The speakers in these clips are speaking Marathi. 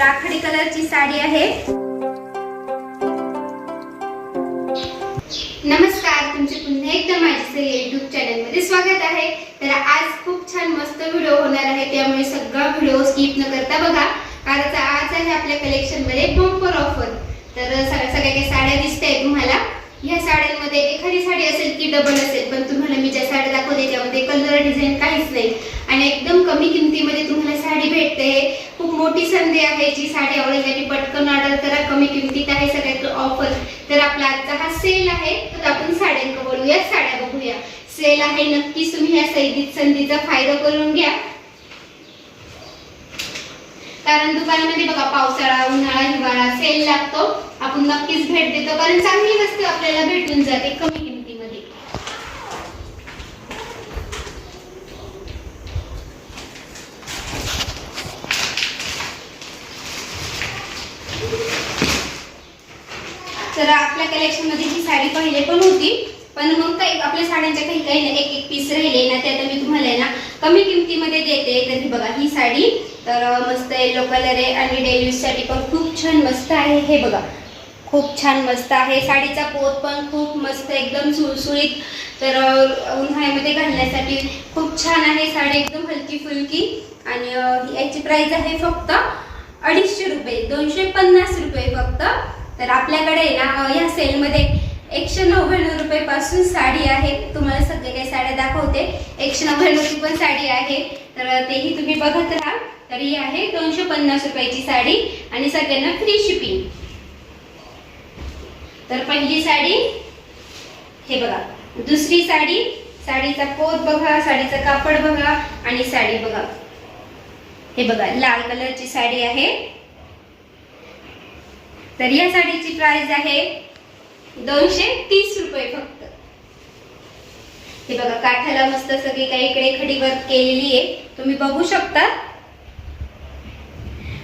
राखाडी कलरची साडी आहे. नमस्कार तुमचे पुन्हा एकदा माझ्या युट्यूब चॅनलमध्ये स्वागत आहे. तर आज खूप छान मस्त व्हिडिओ होणार आहे. त्यामुळे सगळा व्हिडिओ स्किप न करता बघा. कारण आज आहे आपल्या कलेक्शनमध्ये बंपर ऑफर तर सगळ्या सगळ्या काही साड्या दिसत आहेत तुम्हाला. ह्या साड्यांमध्ये एखादी साडी असेल की डबल असेल पण तुम्हाला मी ज्या साड्या दाखवते त्यामध्ये कलर डिझाईन काहीच नाही. आणि एकदम कमी किमतीमध्ये तुम्हाला साडी भेटते. खूप मोठी संधी आहे जी साडी आवडेल त्यांनी पटकन ऑर्डर करा. कमी किमतीत आहे सगळ्यात ऑफर तर आपला आजचा हा सेल आहे. तर आपण साड्यांक बोलूया साड्या बघूया. सेल आहे नक्कीच तुम्ही या सैदीत संधीचा फायदा करून घ्या. कारण दुकानामध्ये बघा पावसाळा उन्हाळा हिवाळा सेल लागतो. आपण नक्कीच भेट देतो. कारण चांगली वस्तू आपल्याला भेटून जाते कमी किमतीमध्ये. तर आपल्या कलेक्शनमध्ये ही साडी पहिले पण होती. पण मग काही आपल्या साड्यांच्या काही काही एक एक पीस राहिले. कमी किमतीमध्ये देते. तर ही बघा ही साडी तर मस्त येलो कलर आहे आणि डेलीसाठी पण खूप छान मस्त आहे. हे बघा खूप छान मस्त आहे. साडीचा पोत पण खूप मस्त एकदम सुळसुळीत. तर उन्हाळ्यामध्ये घालण्यासाठी खूप छान आहे. साडी एकदम हलकी फुलकी आणि याची प्राईज आहे फक्त अडीचशे रुपये दोनशे पन्नास रुपये फक्त. तर आपल्याकडे ना या सेलमध्ये एकशे नव्याण्णव रुपये पासून साडी आहे. तुम्हाला सगळे काही साड्या दाखवते. एकशे नव्याण्णवची पण साडी आहे. तर तेही तुम्ही बघत राहा. तर ही आहे दोनशे पन्नास रुपयाची साडी आणि सगळ्यांना फ्री शिपिंग तर पहिली साडी हे बघा. दुसरी साडी साडीचा पोत बघा साडीचा कापड बघा आणि साडी बघा. हे बघा लाल कलरची साडी आहे. तर या साडीची प्राइस आहे दोनशे तीस रुपये फक्त. हे बघा काठाला मस्त सगळी काही इकडे खडी वर्क केलेली आहे. तुम्ही बघू शकता.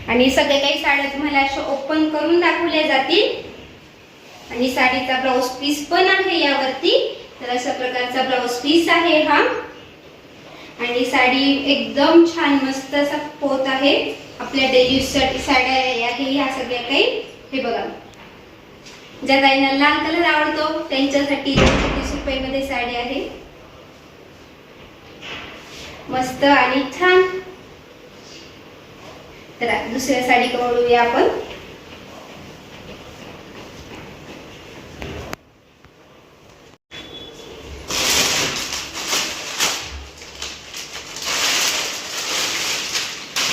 आणि सगळे काही साड्या तुम्हाला अशा ओपन करून दाखवल्या जातील. आणि साडीचा ब्लाउज पीस पण आहे यावरती. तर अशा प्रकारचा ब्लाउज पीस आहे हा. आणि साडी एकदम छान मस्त असा पोत आहे. आपल्या डेली साठी साड्या आहे ह्या सगळ्या काही. हे बघा. ज्या ताईंना लाल कलर आवडतो त्यांच्यासाठी तीस रुपये मध्ये साडी आहे. मस्त आणि छान. तर दुसऱ्या साडी कवळूया आपण.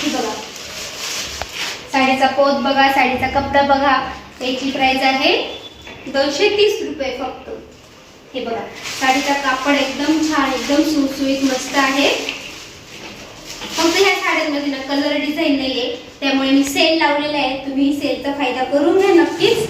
बघा. साडीचा पोत बघा साडीचा कपडा बघा. त्याची प्राइस आहे दोनशे तीस रुपये फक्त. हे बघा साडीचा कापड एकदम छान एकदम सुळसुळीत मस्त आहे. फक्त ह्या साड्यांमध्ये ना कलर डिझाईन नाहीये. त्यामुळे मी सेल लावलेला आहे तुम्ही सेलचा फायदा करून घ्या नक्कीच.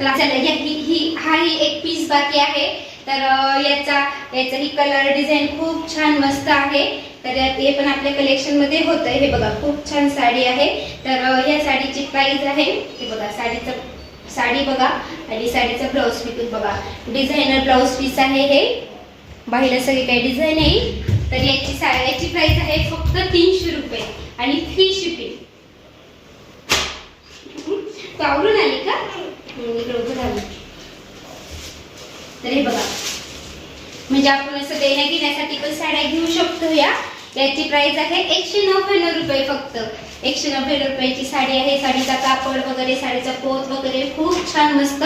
तर ही हा ही एक पीस बाकी आहे. तर याचा याचा ही कलर डिझाईन खूप छान मस्त आहे. तर ते पण आपल्या कलेक्शनमध्ये होतं हे बघा खूप छान साडी आहे. तर ह्या साडीची प्राईज आहे. हे बघा साडीचं साडी बघा. आणि साडीचा ब्लाऊज पीस बघा. डिझायनर ब्लाऊज पीस आहे हे. बाहेर सगळे काही डिझाईन आहे तर याची साड्याची याची आहे फक्त तीनशे रुपये. आणि फ्री शिपिंग तू आवरून आली का? तर हे बघा. म्हणजे आपण असं देण्या घेण्यासाठी पण साड्या घेऊ शकतो या. याची प्राइस आहे एकशे नव्याण्णव रुपये फक्त. एकशे नव्याण्णव रुपयाची साडी आहे साडीचा कापड वगैरे साडीचा पोत वगैरे खूप छान मस्त.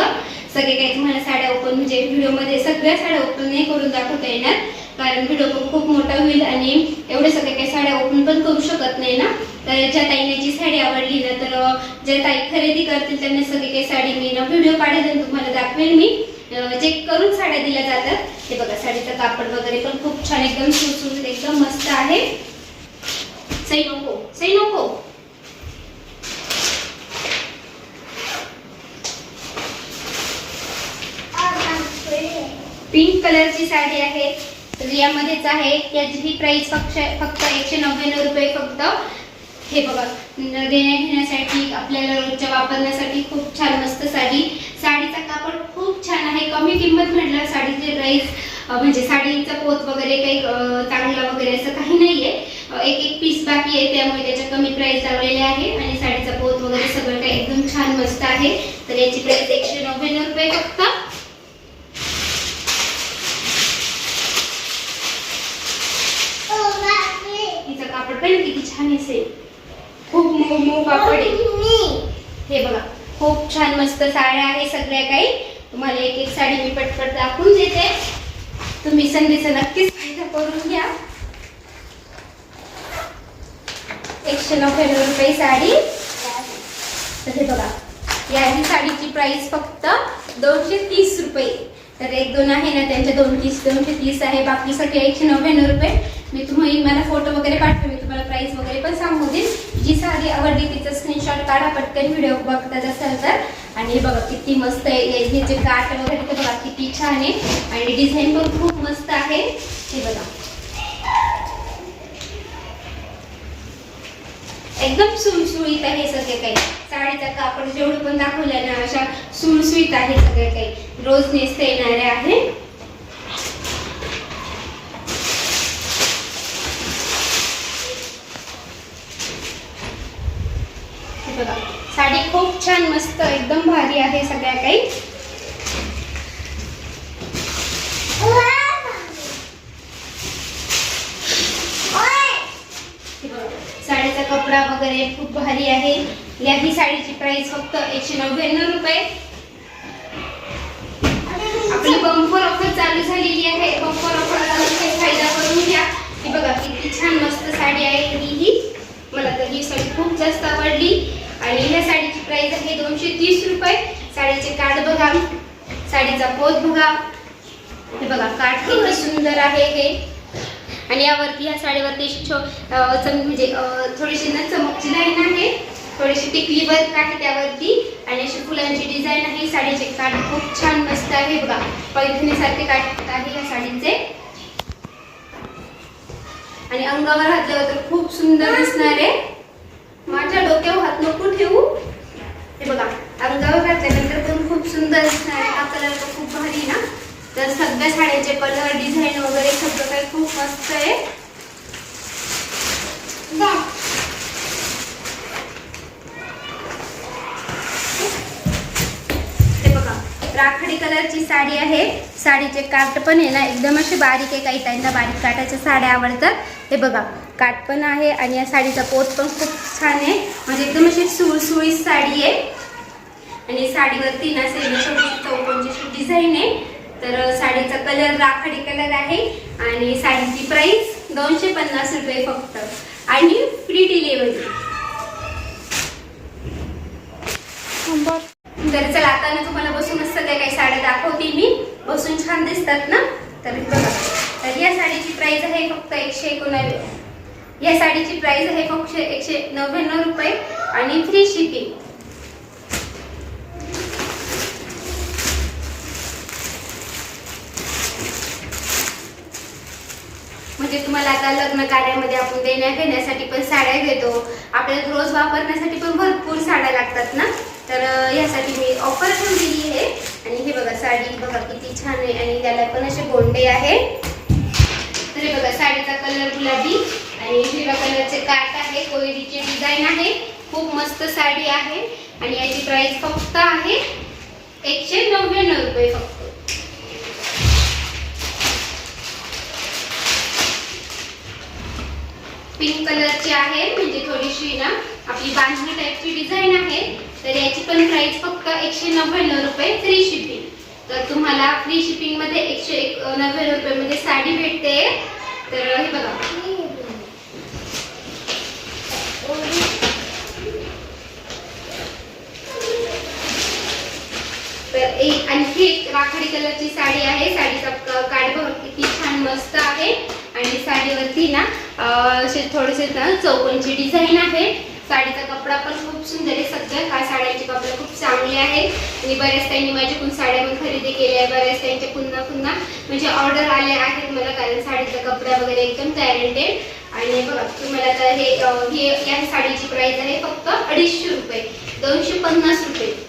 सगळे काही तुम्हाला साड्या ओपन म्हणजे व्हिडिओमध्ये सगळ्या साड्या ओपन नाही करून दाखवता येणार. कारण व्हिडिओ पण खूप मोठा होईल आणि एवढे सगळे काही साड्या ओपन पण करू शकत नाही ना. तर ज्या ताईने जी साडी आवडली ना तर ज्या ताई खरेदी करतील त्यांना सगळी काही साडी मी ना व्हिडिओ काढेल आणि तुम्हाला दाखवेल मी. चेक म्हणजे करून साड्या दिल्या जातात. हे बघा साडीचं कापड वगैरे पण खूप छान एकदम सुटसुटीत एकदम मस्त आहे. सई नको सई नको. पिंक कलरची साडी आहे. तर यामध्येच आहे. याची ही प्राइस फक्त फक्त एकशे नव्याण्णव रुपये फक्त. हे बघा देण्या घेण्यासाठी आपल्याला रोजच्या वापरण्यासाठी खूप छान मस्त साडी. साडीचा कापड खूप छान आहे. कमी किंमत म्हटलं साडीची प्राइस अं, म्हणजे साडीचा पोत वगैरे काही चांगला वगैरे असं काही नाहीये. अं, एक एक पीस बाकी आहे त्यामुळे त्याच्या कमी प्राइस लावलेले आहे. आणि साडीचा पोत वगैरे सगळं काही एकदम छान मस्त आहे. तर याची प्राइस एकशे नव्याण्णव रुपये फक्त. हिचं कापड पण किती छान आहे खूप मऊ मऊ कापड आहे. हे बघा खूप छान मस्त साड्या आहे सगळ्या काही. तुम्हाला एक एक साडी मी पटपट दाखवून देते. तुम्ही संधीचा नक्कीच फायदा करून घ्या. एकशे नव्याण्णव रुपये साडी. तर हे बघा या ही साडीची प्राइस फक्त दोनशे तीस रुपये. तर एक दोन आहे ना त्यांचे दोन तीस दोनशे तीस आहे. बाकी सगळे एकशे नव्याण्णव रुपये. मी तुम्ही मला फोटो वगैरे पाठवा मी तुम्हाला प्राइस वगैरे पण सांगू देईन. जी साडी आवडली तिचा स्क्रीनशॉट काढा पटकन व्हिडिओ बघतात असाल तर. आणि हे बघा किती मस्त आहे. हे हे जे काट वगैरे ते बघा किती छान आहे. आणि डिझाईन पण खूप मस्त आहे. हे बघा. एकदम सुळसुळीत आहे सगळे काही. साडीचा कापड जेवढं पण दाखवलं ना अशा सुळसुळीत आहे सगळे काही. रोज नेसता येणारे आहे हे बघा साडी खूप छान मस्त एकदम भारी आहे सगळ्या काही. साडीचा कपडा वगैरे खूप भारी आहे. या ही साडीची प्राइस फक्त एकशे नव्याण्णव रुपये. आपली बंपर ऑफर चालू झालेली आहे. बंपर ऑफर फायदा करून घ्या. ही बघा किती छान मस्त साडी आहे. ही मला तर ही साडी खूप जास्त आवडली. आणि ह्या साडीची प्राइस आहे दोनशे तीस रुपये. साडीचे कार्ड बघा. साडीचा पोत बघा. हे बघा काठ किती सुंदर आहे हे. आणि यावरती या साडीवरती अशी छो चम- म्हणजे थोडीशी ना चमकची लाईन आहे. थोडीशी टिकली वर्क आहे त्यावरती. आणि अशी फुलांची डिझाईन आहे. साडीचे काठ खूप छान मस्त आहे. बघा पैठणीसारखे काठ आहे या साडीचे. आणि अंगावर घातल्यावर तर खूप सुंदर दिसणार आहे. माझ्या डोक्यावर हात नको ठेवू. हे बघा अंगावर घातल्यानंतर पण खूप सुंदर दिसणार हा कलर तर खूप भारी ना? तर सगळ्या साड्यांचे कलर डिझाईन वगैरे सगळं काही खूप मस्त आहे. ते बघा राखाडी कलरची साडी आहे. साडीचे काट पण आहे ना एकदम असे बारीक आहे काही त्यांना बारीक काटाच्या साड्या आवडतात. हे बघा काठ पण आहे आणि या साडीचा पोत पण खूप छान आहे. म्हणजे एकदम अशी सुळसुळीत साडी आहे. आणि साडीवरती ना असे चौकोनची अशी डिझाईन आहे. तर साडीचा कलर राखाडी कलर आहे आणि साडीची प्राईस दोनशे पन्नास रुपये फक्त. आणि फ्री डिलिव्हरी तर चला आता ना तुम्हाला बसूनच सगळ्या काही साड्या दाखवते मी. बसून छान दिसतात ना? तर बघा. तर या साडीची प्राईस आहे फक्त एकशे एकोणावीस या साडीची प्राइस आहे फक्त एकशे नव्याण्णव रुपये आणि फ्री शिपिंग म्हणजे तुम्हाला आता लग्न कार्यामध्ये आपण देण्या घेण्यासाठी पण साड्या घेतो आपल्याला रोज वापरण्यासाठी पण भरपूर साड्या लागतात ना? तर यासाठी मी ऑफर पण दिली आहे. आणि हे बघा साडी बघा किती छान आहे. आणि त्याला पण असे गोंडे आहे. तर हे बघा साडीचा कलर गुलाबी. आणि हिरव्या कलरचे काट आहे कोयरीची डिझाईन आहे. खूप मस्त साडी आहे आणि याची प्राइस फक्त आहे एकशे नव्याण्णव रुपये फक्त. पिंक कलरची आहे म्हणजे थोडीशी ना आपली बांधणी टाईपची डिझाईन आहे. तर याची पण प्राइस फक्त एकशे नव्याण्णव रुपये फ्री शिपिंग तर तुम्हाला फ्री शिपिंगमध्ये एकशे एक नव्याण्णव रुपये मध्ये साडी भेटते. तर हे बघा तर एक आणखी एक राखाडी कलरची साडी आहे. साडीचा क- बघा किती छान मस्त आहे. आणि साडीवरती ना असे थोडेसे ना चौकोनची डिझाईन आहे. साडीचा कपडा पण खूप सुंदर आहे सध्या. काय साड्यांचे कपडे खूप चांगले आहेत. आणि बऱ्याच त्यांनी माझ्याकडून साड्या पण खरेदी केल्या आहे बऱ्याच त्यांच्या पुन्हा पुन्हा म्हणजे ऑर्डर आल्या आहेत मला कारण साडीचा कपडा वगैरे एकदम टॅलेंटेड आणि बघा तुम्हाला तर हे या साडीची प्राईस आहे फक्त अडीचशे रुपये. दोनशे पन्नास रुपये.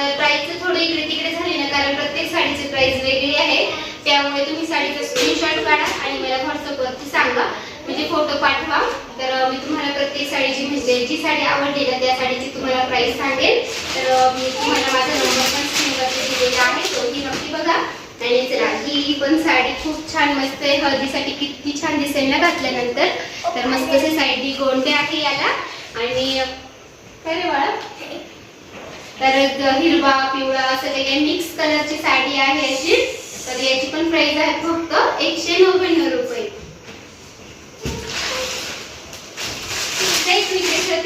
तर प्राइसचं थोडं इकडे तिकडे झाले ना कारण प्रत्येक साडीची प्राइस वेगळी आहे. त्यामुळे तुम्ही साडीचा स्क्रीनशॉट काढा आणि मला व्हॉट्सअपवरती सांगा. म्हणजे फोटो पाठवा. तर मी तुम्हाला प्रत्येक साडीची म्हणजे जी साडी आवडली ना त्या साडीची तुम्हाला प्राइस सांगेल तर मी तुम्हाला माझा नंबर पण स्क्रीनवरती दिलेला आहे. तोही नक्की बघा. आणि चला ही पण साडी खूप छान मस्त आहे. हळदीसाठी किती छान दिसेल ना घातल्यानंतर. तर मस्त असे साईडनी गोंडे आहे याला. आणि काय रे बाळा? तर हिरवा पिवळा असं काही मिक्स कलरची साडी आहे अशी तर याची पण प्राइस आहे फक्त एकशे नव्याण्णव रुपये.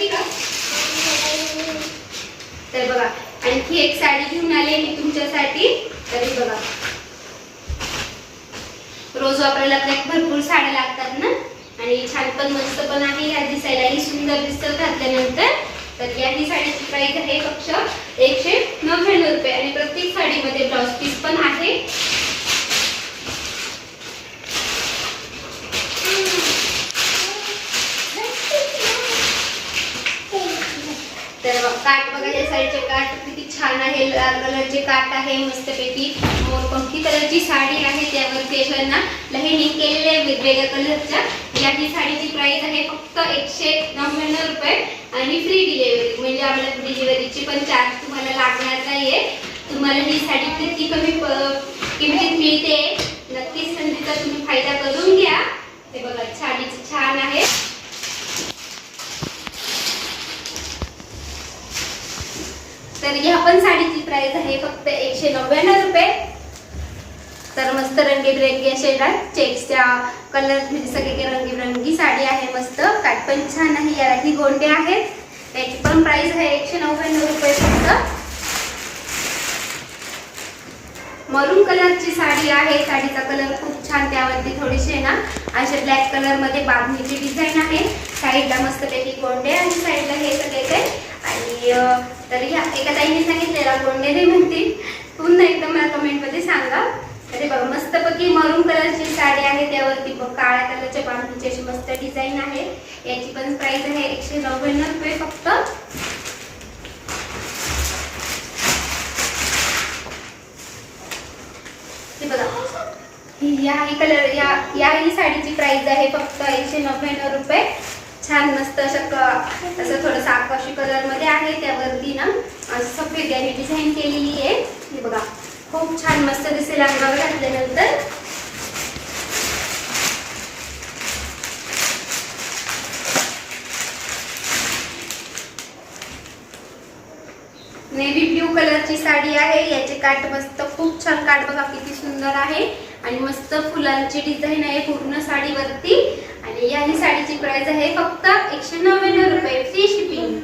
का? तर बघा आणखी एक साडी घेऊन आले मी तुमच्यासाठी. तरी बघा. रोज वापरायला आपल्या भरपूर साड्या लागतात ना? आणि छान पण मस्त पण आहे या दिसायलाही सुंदर दिसतं घातल्यानंतर. तर या ही साडीची प्राईस आहे फक्त एकशे नव्याण्णव रुपये. आणि प्रत्येक साडीमध्ये ब्लाउज पीस पण आहे. तर काट काठ बघा या साडीचे काठ किती छान आहे. लाल कलरचे काठ आहे मस्तपैकी. मोरपंखी कलरची साडी आहे. त्यावरती अशा ना लहेनिंग केलेले वेगवेगळ्या कलरच्या. या साडीची प्राइस आहे फक्त एकशे नव्याण्णव रुपये आणि फ्री डिलेवरी म्हणजे आम्हाला डिलिव्हरीची पण चार्ज तुम्हाला लागणार आहे तुम्हाला ही साडी किती कमी प- किमतीत मिळते नक्कीच संधीचा तुम्ही फायदा करून घ्या. ते बघा साडीचं छान आहे. तर ह्या पण साडीची प्राइस आहे फक्त एकशे नव्याण्णव रुपये. तर मस्त रंगीबेरंगी असे ना चेक्सच्या कलर म्हणजे सगळे रंगीबेरंगी साडी आहे मस्त. काट पण छान आहे याला ही गोंडे आहेत. त्याची पण प्राइस आहे एकशे नव्याण्णव रुपये फक्त. मरून कलरची साडी आहे साडीचा कलर खूप छान त्यावरती थोडीशी ना अशा ब्लॅक कलरमध्ये बांधणीची डिझाईन आहे. साईडला मस्तपैकी गोंडे आणि साईडला हे सगळे ते आणि तरी तर ह्या एका ताईने सांगितलेला गोंडे नाही म्हणतील. पुन्हा एकदा मला कमेंटमध्ये सांगा. अरे बघा मस्तपैकी मरून कलरची साडी आहे त्यावरती बघ काळ्या कलरच्या बांधणीची अशी मस्त डिझाईन आहे. याची पण प्राइस आहे एकशे नव्याण्णव रुपये फक्त. बघा या ही कलर या या ही साडीची प्राइस आहे फक्त एकशे नव्याण्णव रुपये. छान मस्त अशा असं थोडंसं आकाशी कलरमध्ये आहे त्यावरती ना सफेद याने डिझाईन केलेली आहे. हे बघा. खूप छान मस्त दिसेल अंगावर घातल्यानंतर. नेव्ही ब्ल्यू कलरची साडी आहे. याचे काठ मस्त खूप छान काठ बघा किती सुंदर आहे. आणि मस्त फुलांची डिझाईन आहे पूर्ण साडीवरती. आणि या ही साडीची प्राइस आहे फक्त एकशे नव्याण्णव रुपये. फ्री शिपिंग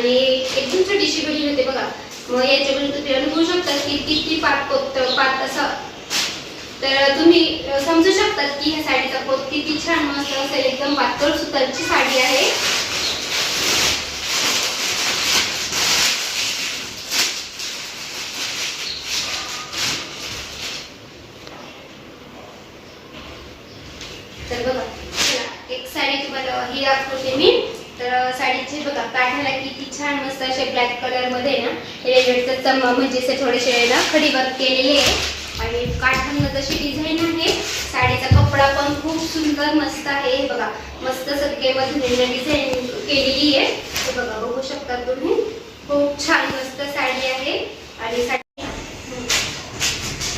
आणि एकदम छोटीशी बहीण होते बघा. मग याच्याकडून तुम्ही अनुभवू शकता की किती पात पोत पात असं. तर तुम्ही समजू शकतात की ह्या साडीचा पोत किती छान मस्त असेल. एकदम पातळ सुतारची साडी आहे तर बघा चला, एक साडी तुम्हाला ही दाखवते मी तर साडीची बघा काठाला किती छान मस्त असे ब्लॅक कलरमध्ये ना रेल्वेचं चम म्हणजे असे थोडेसे ना खडी वर्क केलेले आहे. आणि काठांना जशी डिझाईन आहे. साडीचा कपडा पण खूप सुंदर मस्त आहे. हे बघा मस्त सगळे मध्ये डिझाईन केलेली आहे. हे बघा बघू शकता तुम्ही. खूप छान मस्त साडी आहे. आणि साडी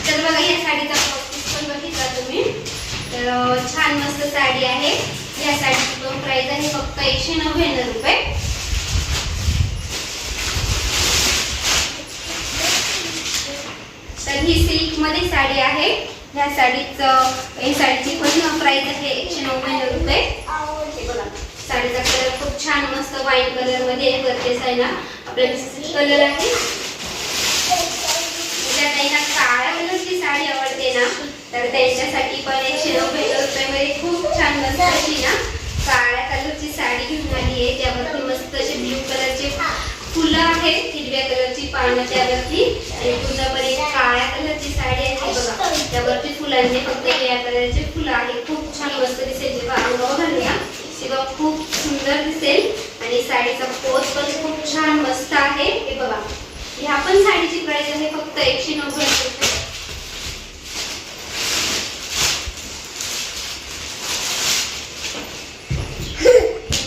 तर बघा या साडीचा पीस पण बघितला तुम्ही. तर छान मस्त साडी आहे. या साडीची दोन प्राईज आहे फक्त एकशे नव्याण्णव रुपये. तर ही सिल्कमध्ये साडी आहे. ह्या साडीचं ही साडीची पण प्राईज आहे एकशे नव्याण्णव रुपये. बघा साडीचा कलर खूप छान मस्त व्हाईट कलरमध्ये परचेस आहे. ना. आपल्याला कलर आहे. त्यांना काळ्या कलरची साडी आवडते ना. तर त्यांच्यासाठी पण एकशे नव्याण्णव रुपयामध्ये खूप छान मस्त अशी ना काळ्या कलरची साडी घेऊन आली आहे. त्यावरती मस्त असे ब्ल्यू कलरचे फुलं आहेत. हिरव्या कलरची पानं त्यावरती आणि पूर्णपणे काळ्या कलरची साडी आहे बघा. त्यावरती फुलांचे फक्त निळ्या कलरचे फुलं आहे खूप छान मस्त दिसेल. जेव्हा अंगावर घालूया तेव्हा खूप सुंदर दिसेल. आणि साडीचा पोच पण खूप छान मस्त आहे. हे बघा. ह्या पण साडीची प्राइस आहे फक्त एकशे नव्वद रुपये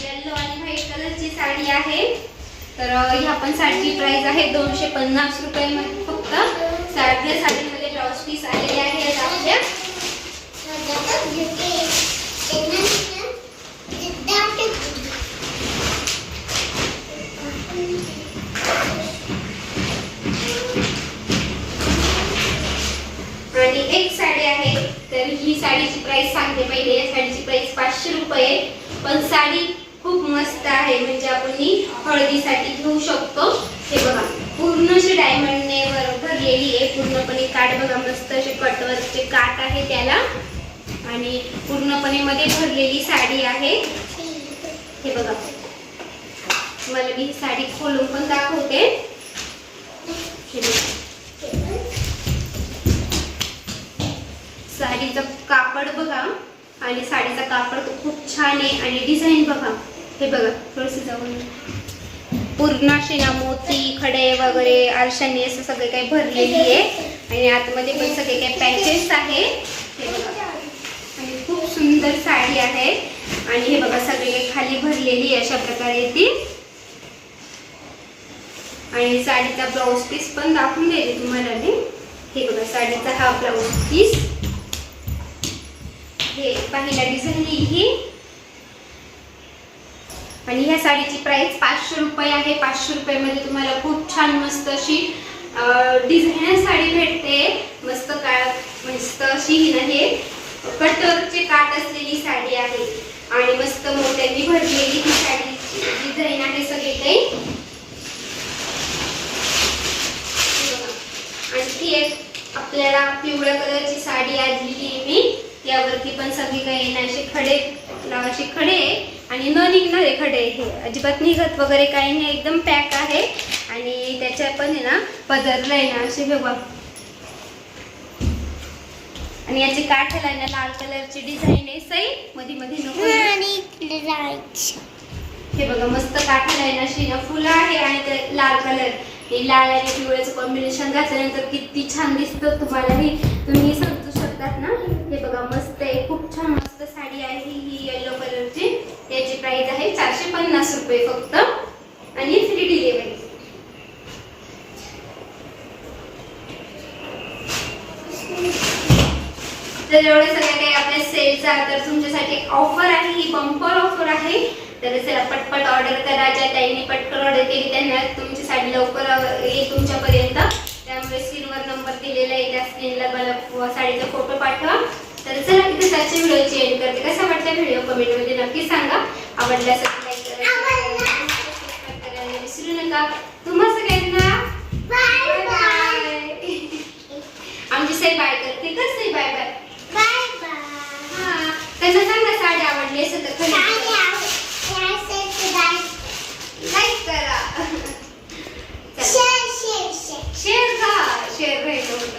येल्लो आणि व्हाईट कलरची साडी आहे तर ह्या पण साडीची प्राईस आहे दोनशे पन्नास रुपयामध्ये फक्त. साध्या साडीमध्ये ब्लाऊज पीस आलेले आहे आपल्या आणि एक साडी आहे तर ही साडीची प्राइस सांगते पहिले. या साडीची प्राइस पाचशे रुपये पण साडी खूप मस्त आहे. म्हणजे आपण ही हळदीसाठी घेऊ शकतो. हे बघा पूर्ण अशी डायमंडने भरलेली आहे. पूर्णपणे काठ बघा मस्त असे कटवरचे काठ आहे त्याला. आणि पूर्णपणे मध्ये भरलेली साडी आहे. हे बघा. मला मी ही साडी खोलून पण दाखवते. साडीचा साडीचं कापड बघा. आणि साडीचा कापड खूप छान आहे. आणि डिझाईन बघा. हे बघा थोडस जाऊन पूर्ण अशी ना मोती खडे वगैरे आरशांनी असं सगळे काही भरलेली आहे. आणि आतमध्ये पण सगळे काही पॅचेस आहे. हे बघा. आणि खूप सुंदर साडी आहे. आणि हे बघा सगळे काही खाली भरलेली आहे अशा प्रकारे ती. आणि साडीचा ब्लाऊज पीस पण दाखवून देते तुम्हाला मी. हे बघा साडीचा हा ब्लाऊज पीस हे पहिला डिझाईन ही. आणि ह्या साडीची प्राइस पाचशे रुपये आहे. पाचशे रुपयामध्ये तुम्हाला खूप छान मस्त अशी डिझायनर साडी भेटते. मस्त काळ मस्त अशी ही ना हे कटरचे काट असलेली साडी आहे. आणि मस्त मोत्यांनी भरलेली ही साडीची डिझाईन आहे सगळे काही. आणखी एक आपल्याला पिवळ्या कलरची साडी आणलेली आहे मी. यावरती पण सगळी काही ना असे खडे असे खडे. आहे आणि न निघणारे खडे हे अजिबात निघत वगैरे काही नाही एकदम पॅक आहे. आणि त्याच्या पण आहे ना पदरला आहे ना असे बघा. आणि याची काठाला आहे ना लाल कलरची डिझाईन आहे सई. मध्ये मध्ये नको. हे बघा मस्त काठाला आहे ना अशी ना फुलं आहे आणि ते लाल कलर. हे लाल आणि पिवळ्याचं कॉम्बिनेशन घातल्यानंतर किती छान दिसतं तुम्हालाही. तुम्ही समजू ना? हे बघा मस्त आहे. खूप छान मस्त साडी आहे ही ही येलो कलरची याची प्राइस आहे चारशे पन्नास रुपये फक्त. आणि फ्री डिलिव्हरी तर एवढे सगळ्या काही आपल्या सेलचा तर तुमच्यासाठी ऑफर आहे ही बंपर ऑफर आहे. तर चला पटपट ऑर्डर करा. ज्या ताईंनी पटकन ऑर्डर केली त्यांना तुमची साडी लवकर येईल तुमच्यापर्यंत. त्यामुळे स्क्रीनवर नंबर दिलेला आहे. त्या स्क्रीनला मला साडीचा फोटो पाठवा तर चला तिथे त्याची व्हिडिओची एंड करते कसा वाटला व्हिडिओ कमेंटमध्ये नक्की सांगा करा करा, subscribe करायला विसरू नका तुम्हा सगळ्यांना बाय बाय आमची सई बाय करते कर सई बाय बाय हा त्यांना सांगा साडी आवडली असेल तर लाईक करा शेअर का शेअर राहिलं